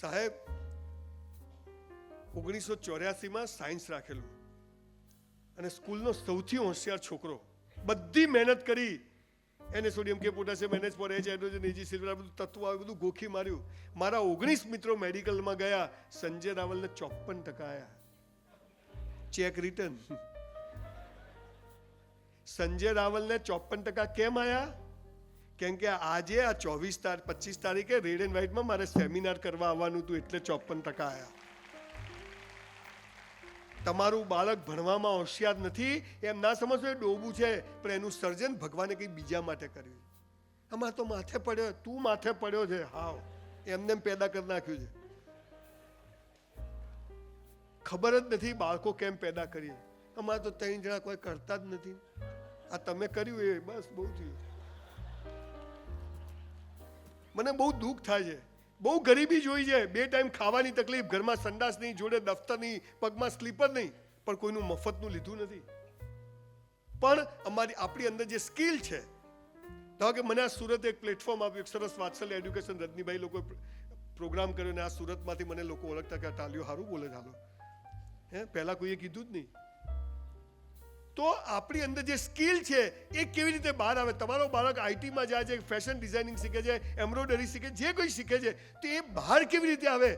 સાહેબ ઓગણીસો ચોર્યાસીમાં સાયન્સ રાખેલું. અને સ્કૂલનો સૌથી હોશિયાર છોકરો. બધી મહેનત કરી. એને સોડિયમ કે પોટાશિયમ એનએચ પર એચ હાઇડ્રોજન એજી સિલ્વર આ બધું તત્વ આવે બધું ગોખી માર્યું. મારા ઓગણીસ મિત્રો મેડિકલમાં ગયા સંજય રાવલને ચોપન ટકા આવ્યા ચેક રિટર્ન. સંજય રાવલને ચોપન ટકા કેમ આયા? કેમ કે આજે આ ચોવીસ તારીખ પચીસ તારીખે રેડ એન્ડ વ્હાઇટમાં મારે સેમિનાર કરવા આવવાનું હતું એટલે ચોપન ટકા આયા. તમારું બાળક ભણવામાં હોશિયાર નથી, એમ ના સમજવું એ ડોબું છે, પણ એનું સર્જન ભગવાને કંઈ બીજા માટે કર્યું. અમારે તો માથે પડ્યો, તું માથે પડ્યો છે, હાવ. એમને એમ પેદા કરી નાખ્યું છે. ખબર જ નથી બાળકો કેમ પેદા કરીએ. અમારે તો ત્રણ જણા કોઈ કરતા જ નથી. આ તમે કર્યું એ, બસ બહુ થયું. મને બહુ દુઃખ થાય છે. બહુ ગરીબી જોઈ છે. બે ટાઈમ ખાવાની તકલીફ, ઘરમાં સંડાસ નહીં, જોડે દફતર નહીં, પગમાં સ્લીપર નહીં, પણ કોઈનું મફતનું લીધું નથી. પણ અમારી આપણી અંદર જે સ્કિલ છે, ધારો કે મને આ સુરત એક પ્લેટફોર્મ આપ્યું સરસ વાત્સલ્ય એડ્યુકેશન રજનીભાઈ લોકો પ્રોગ્રામ કર્યો ને આ સુરતમાંથી મને લોકો ઓળખતા કે આ ટાલિયો સારું બોલે ચાલો હે? પહેલાં કોઈએ કીધું જ નહીં. તો આપણી અંદર જે સ્કિલ છે, એ કેવી રીતે બહાર આવે? તમારો બાળક આઈટીમાં જાય છે, ફેશન ડિઝાઇનિંગ શીખે છે, એમ્બ્રોઇડરી શીખે જે કોઈ શીખે છે, તો એ બહાર કેવી રીતે આવે?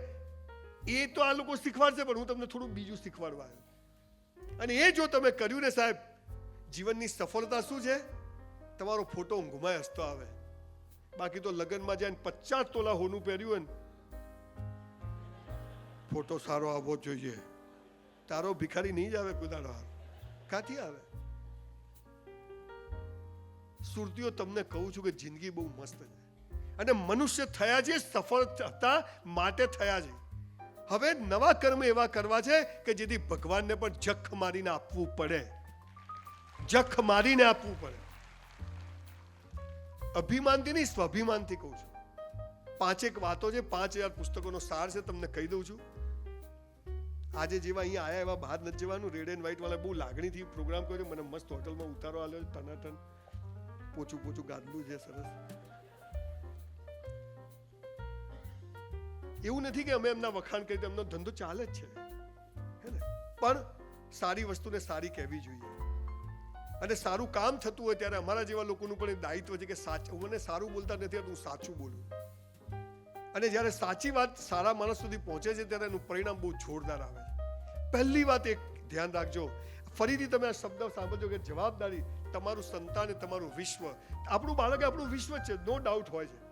એ તો આ લોકો શીખવાડશે, પણ હું તમને થોડું બીજું શીખવાડવા આવ્યો. અને એ જો તમે કર્યું ને સાહેબ, જીવનની સફળતા શું છે? તમારો ફોટો ઊંઘમાં હસતો આવે. બાકી તો લગ્નમાં જાય પચાસ તોલા હોનું પહેર્યું હોય ફોટો સારો આવવો જોઈએ. તારો ભિખારી નહીં જ આવે કુદાડો હારો. ક્યાંથી આવે? સુરતીઓ, તમને કહું છું કે જિંદગી બહુ મસ્ત છે. અને મનુષ્ય થયા છે સફળ હતા, માટે થયા છે. હવે નવા કર્મ એવા કરવા છે કે જેથી ભગવાનને પણ જખ મારીને આપવું પડે. જખ મારીને આપવું પડે. અભિમાનથી નહીં, સ્વાભિમાનથી કહું છું. પાંચેક વાતો છે, પાંચ હજાર પુસ્તકોનો સાર છે, તમને કહી દઉં છું. આજે જેવા અહીંયા આવ્યા એવા બહાર નથી જવાનું. રેડ એન્ડ વ્હાઈટ વાળા બહુ લાગણીથી પ્રોગ્રામ કર્યો. મને મસ્ત હોટલમાં ઉતારો આલ્યો. ટનાટન પોચું પોચું ગાદલું છે સરસ. એવું નથી કે અમે એમના વખાણ કરી એમનો ધંધો ચાલે જ છે. પણ સારી વસ્તુને સારી કહેવી જોઈએ. અને સારું કામ થતું હોય ત્યારે અમારા જેવા લોકોનું પણ દાયિત્વ છે કે સાચું. મને સારું બોલતા નથી આવતું, હું સાચું બોલું. અને જ્યારે સાચી વાત સારા માણસ સુધી પહોંચે છે, ત્યારે એનું પરિણામ બહુ જોરદાર આવે છે. પહેલી વાત એક ધ્યાન રાખજો. ફરીથી તમે આ શબ્દ સાંભળજો કે જવાબદારી તમારું સંતાન તમારું વિશ્વ. આપણું બાળક આપણું વિશ્વ છે નો ડાઉટ હોય છે.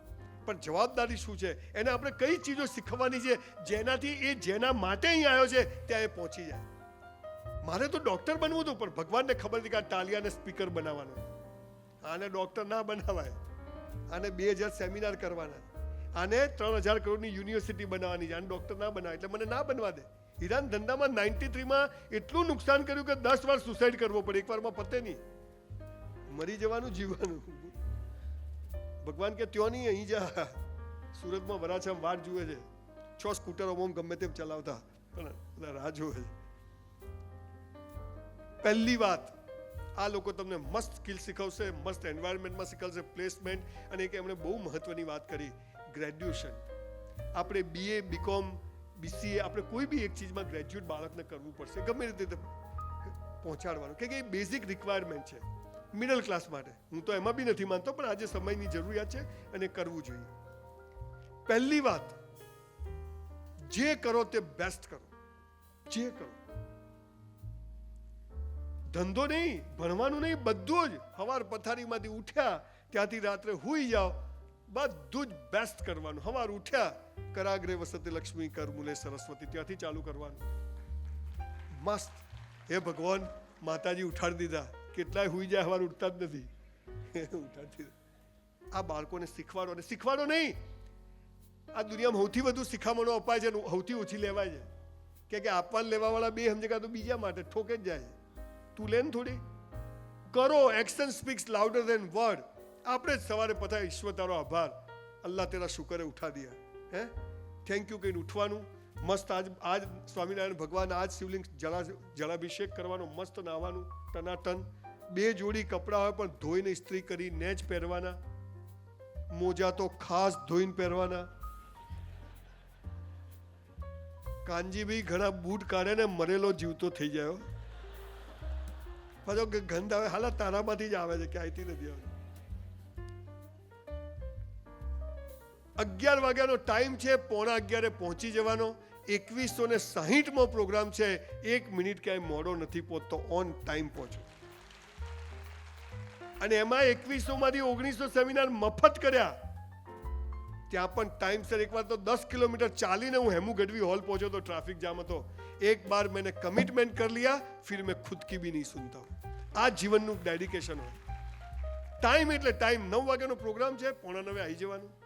પણ જવાબદારી શું છે? એને આપણે કઈ ચીજો શીખવાની છે, જેનાથી એ જેના માટે અહીં આવ્યો છે, ત્યાં એ પહોંચી જાય. મારે તો ડોક્ટર બનવું હતું, પણ ભગવાનને ખબર હતી કે આ ટાલિયાને સ્પીકર બનાવવાનો આને ડોક્ટર ના બનાવાય. આને બે હજાર સેમિનાર કરવાના આને ત્રણ હજાર કરોડની યુનિવર્સિટી બનાવવાની છે. આને ડૉક્ટર ના બનાવે. એટલે મને ના બનવા દે. હીરાન ધંધામાં નાઇન્ટી થ્રીમાં એટલું નુકસાન કર્યું કે દસ વાર સુસાઇડ કરવો પડે. એકવારમાં પતે નહીં. મરી જવાનું જીવવાનું. ભગવાન કે ત્યો નહીં, અહીં જા. સુરતમાં વરાછામ વાટ જુએ છે. છ સ્કૂટરો ઓમ ગમે તેમ ચલાવતા. બધા રાહ જુએ છે. પહેલી વાત, આ લોકો તમને મસ્ત સ્કિલ શીખવશે, મસ્ત એન્વાયરમેન્ટમાં શીખવશે પ્લેસમેન્ટ અને એક એમણે બહુ મહત્વની વાત કરી. ગ્રેજ્યુએશન આપણે બીએ બીકોમ બીસીએ આપણે કોઈ બી એક ચીજમાં ગ્રેજ્યુએટ બાળકને કરવું પડશે. ગમે રીતે પહોંચાડવાનું. કે એ બેઝિક રિક્વાયરમેન્ટ છે. મિડલ ક્લાસ માટે. હું તો એમાં બી નથી માનતો, પણ આજે સમયની જરૂરિયાત છે અને કરવું જોઈએ. પહેલી વાત, જે કરો તે બેસ્ટ કરો. જે કરો. ધંધો નહીં, ભણવાનું નહીં, બધું જ હવાર પથારીમાંથી ઉઠ્યા, ત્યાંથી રાત્રે હુઈ જાઓ બધું જ બેસ્ટ કરવાનું. હવાર ઉઠ્યા, કરાગ્રે વસતે લક્ષ્મી, કરમુલે સરસ્વતી, ત્યાંથી ચાલુ કરવાનું. મસ્ત. હે ભગવાન, માતાજી ઉઠાડી દીધા. કેટલાય હુઈ જાય, હવાર ઉઠતા જ નથી. ઉઠાડી આ બાળકોને શીખવાડો, અને શીખવાડો નહીં. આ દુનિયામાં સૌથી વધુ શિખામણો અપાય છે સૌથી ઓછી લેવાય છે. કે કે આપવા લેવાવાળા બે સમજે કાં તો બીજા માટે ઠોકે જ જાય તું લે ને થોડી. કરો action speaks louder than word આપણે જ સવારે પતાય ઈશ્વર તારો આભાર. અલ્લાહ તેરા શુકરે ઉઠા દિયા હે? થેન્ક યુ કહીને ઉઠવાનું. મસ્ત આજ આજ સ્વામિનારાયણ ભગવાન આજ શિવલિંગ જળા જળાભિષેક કરવાનો, મસ્ત નાહવાનું, ટનાટન. બે જોડી કપડાં હોય પણ ધોઈને ઇસ્ત્રી કરીને જ પહેરવાના. મોજા તો ખાસ ધોઈને પહેરવાના. કાનજીભાઈ ઘણા બૂટ કાઢે ને મરેલો જીવતો થઈ હો. પાછો ગંધ આવે. હાલા તારામાંથી જ આવે છે ક્યાંયથી નથી આવતો. અગિયાર વાગ્યાનો ટાઈમ છે, પોણા અગિયારે પહોંચી જવાનો. એકવીસો ને સાહીઠમો પ્રોગ્રામ છે. એક મિનિટ ક્યાંય મોડો નથી પહોંચતો ઓન ટાઈમ પહોંચો. અને એમાં એકવીસોમાંથી ઓગણીસો સેમિનાર મફત કર્યા. ત્યાં પણ ટાઈમસર એકવાર તો દસ કિલોમીટર ચાલીને હું હેમુ ગઢવી હોલ પહોંચ્યો તો ટ્રાફિક જામ હતો. એક બાર મેં કમિટમેન્ટ કરી લિયા, ફિર મેં ખુદ કી બી નહીં સુનતા. આ જીવનનું ડેડિકેશન હોય. ટાઈમ એટલે ટાઈમ નવ વાગ્યાનો પ્રોગ્રામ છે, પોણા નવે આવી જવાનું.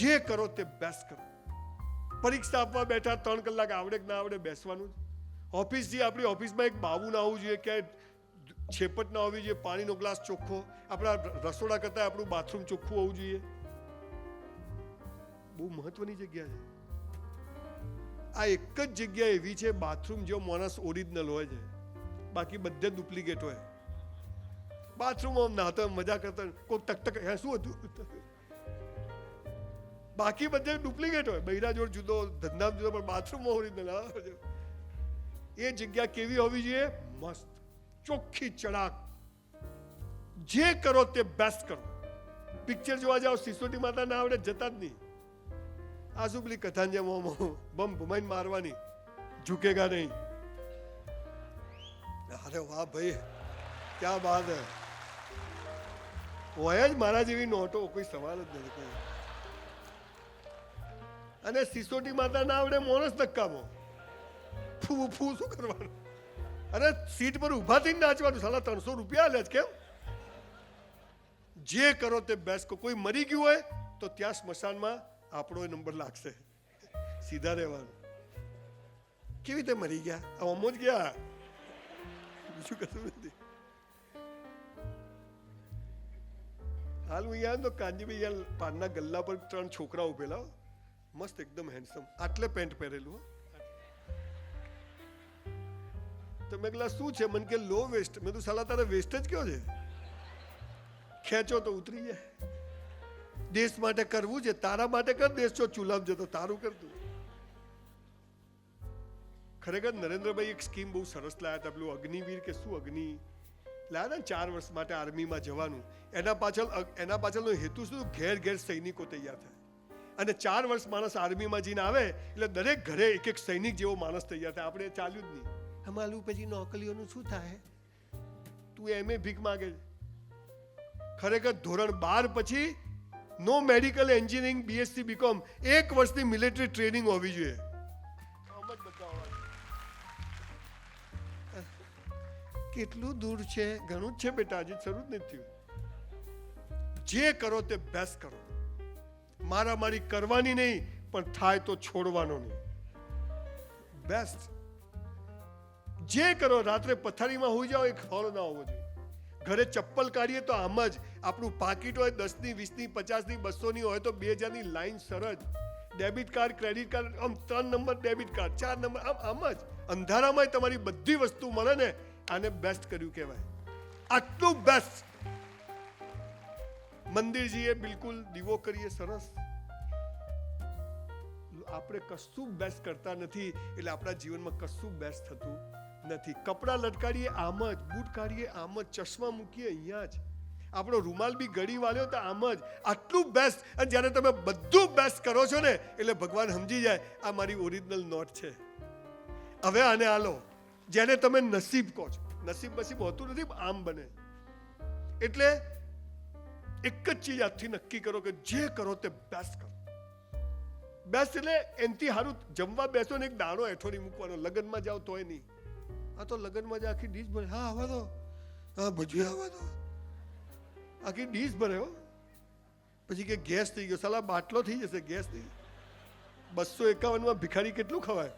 જે કરો તે બેસ્ટ કરો. પરીક્ષા આપવા બેઠા ત્રણ કલાક આવડે કે ના આવડે બેસવાનું ઓફિસ જે આપણી ઓફિસમાં એક બાવું ના આવવું જોઈએ ક્યાંય છેપટ ના હોવી જોઈએ, પાણીનો ગ્લાસ ચોખ્ખો, આપણા રસોડા કરતાં આપણું બાથરૂમ ચોખ્ખું હોવું જોઈએ. બહુ મહત્વની જગ્યા છે. આ એક જ જગ્યા એવી છે બાથરૂમ જેવો માણસ ઓરિજિનલ હોય છે. બાકી બધે ડુપ્લિકેટ હોય. બાથરૂમમાં નાતો મજા કરતા કોઈ ટક ટક હે, શું હતું? બાકી બધે ડુપ્લિકેટ હોય. બૈરા જોડ જુદો ધંધા જુદો, પણ બાથરૂમ ઓરિજિનલ એ જગ્યા કેવી હોવી જોઈએ? મસ્ત. ચોખ્ખી ચડાક જે કરો તે બેસ્ટ કરો. પિક્ચર જોવા જાઓ, સિસોટી માતા ના આવડે, જતા જ નહીં. આ શું પેલી કથા જેમ બમ ભમાઈને મારવાની. ઝુકેગા નહીં. અરે વાહ ભાઈ, ક્યાં બાત હે. હોય જ મારા જેવી નોટો, કોઈ સવાલ જ નથી. કોઈ અને સિસોટી માતા ના આવડે મોણસ ધક્કામો. ફૂ ફૂ શું કરવાનું? અરે સીટ પર ઊભા થઈને નાચવાનું, સાલા ત્રણસો રૂપિયા લે કેમ? જે કરો તે બેસ્ટ કોઈ મરી ગયું હોય તો ત્યાં સ્મશાનમાં આપણો નંબર લાગશે. સીધા રહેવાનું. કેવી રીતે મરી ગયા? આ અમો જ ગયા? બીજું કશું નથી. હાલ હું અહીંયા તો કાંજીભાઈ યાર પાનના ગલ્લા પર ત્રણ છોકરા ઉભેલા. મસ્ત એકદમ હેન્ડસમ આટલે પેન્ટ પહેરેલું હો. તો મેં કીધું શું છે મને કે લો વેસ્ટ મેં તો સાલા તારે વેસ્ટ જ કયો છે ખેંચો તો ઉતરી જાય દેશ માટે કરવું છે તારા માટે કર દેશ જો ચૂલામ જતો તારું કરતું ખરેખર નરેન્દ્રભાઈ એક સ્કીમ બહુ સરસ લાયા હતા પેલું અગ્નિવીર કે શું અગ્નિ લાયા હતા ને ચાર વર્ષ માટે આર્મીમાં જવાનું એના પાછળ અગ- એના પાછળનો હેતુ શું ઘેર ઘેર સૈનિકો તૈયાર થાય અને ચાર વર્ષ માણસ આર્મીમાં જઈને આવે એટલે દરેક ઘરે એક એક સૈનિક જેવો માણસ તૈયાર થાય. આપણે ચાલ્યું જ નહીં. અમારું પછી નોકરીઓનું શું થાય? તું એમ એ ભીખ માગે ખરેખર ધોરણ બાર પછી નો મેડિકલ એન્જિનિયરિંગ બીએસસી બીકોમ એક વર્ષની મિલિટરી ટ્રેનિંગ હોવા જોઈએ. કેટલું દૂર છે? ઘણું જ છે બેટા હજી શરૂ જ નથી થયું. જે કરો તે બેસ્ટ કરો. મારા મારી કરવાની નહીં, પણ થાય તો છોડવાનો નહીં. બેસ્ટ જે કરો, રાત્રે પથારીમાં હોઈ જાઓ, એક હોલ ના હોવો જોઈએ. ઘરે ચપ્પલ કાઢીએ તો આમ જ. આપણું પાકીટ હોય દસની, વીસની, પચાસની, બસોની હોય તો બે હજારની લાઈન સરજ. ડેબિટ કાર્ડ, ક્રેડિટ કાર્ડ, આમ ત્રણ નંબર ડેબિટ કાર્ડ, ચાર નંબર, આમ આમ જ. અંધારામાં તમારી બધી વસ્તુ મળે ને, આને બેસ્ટ કર્યું કહેવાય. આટલું બેસ્ટ મંદિર જઈએ બિલકુલ દીવો કરીએ, સરસ. આપણે કશું બેસ્ટ કરતા નથી, એટલે આપણા જીવનમાં કશું બેસ્ટ થતું નથી. કપડાં લટકાડીએ, આમ જ, બૂટ કાઢીએ, આમ જ, ચશ્મા મૂકીએ, અહીંયા જ. આપણો રૂમાલ બી ગળી વાળ્યો તો આમ જ. આટલું બેસ્ટ અને જ્યારે તમે બધું બેસ્ટ કરો છો ને, એટલે ભગવાન સમજી જાય, આ મારી ઓરિજિનલ નોટ છે. હવે આને આલો. જેને તમે નસીબ કહો છો. નસીબ નસીબ હોતું નથી, આમ બને. એટલે એક જ ચીજ આજથી નક્કી કરો કે જે કરો તે બેસ્ટ કરો બેસ્ટ એટલે એનથી સારું જમવા બેસો ને એક દાણો હેઠો નહીં મૂકવાનો લગ્નમાં જાઓ તોય નહીં આ તો લગ્નમાં જ આખી ડીશ ભરે હા આવા દો હા ભજીયા આવા દો આખી ડીશ ભરે હો પછી કે ગેસ થઈ ગયો સાલા બાટલો થઈ જશે ગેસ થઈ બસો એકાવનમાં ભિખારી કેટલું ખવાય